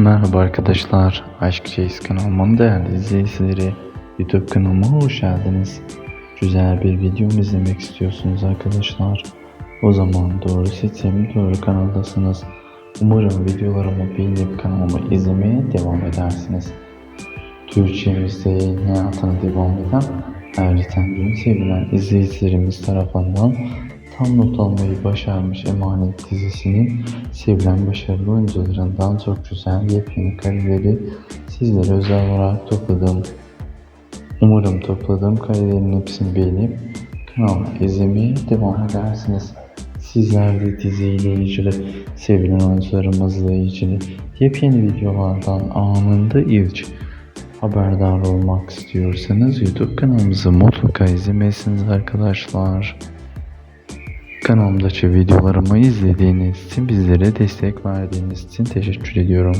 Merhaba arkadaşlar, Aşk Chase kanalımın değerli izleyicileri, YouTube kanalıma hoş geldiniz. Güzel bir video izlemek istiyorsunuz arkadaşlar? O zaman doğru seçim, doğru kanaldasınız. Umarım videolarımı beğenip kanalımı izlemeye devam edersiniz. Türkçemizde yayın hayatına devam eden Erliten Gün sevilen izleyicilerimiz tarafından tam not almayı başarmış Emanet dizisinin sevilen başarılı oyuncularından çok güzel yepyeni kareleri sizlere özel olarak topladım. Umarım topladığım karelerin hepsini beğenip kanalıma izlemeye devam edersiniz. Sizler de diziyle ilgili, sevilen oyuncularımızla ilgili yepyeni videolardan anında ilk haberdar olmak istiyorsanız YouTube kanalımızı mutlaka izlemesiniz arkadaşlar. Kanalımdaki videolarımı izlediğiniz için bizlere destek verdiğiniz için teşekkür ediyorum.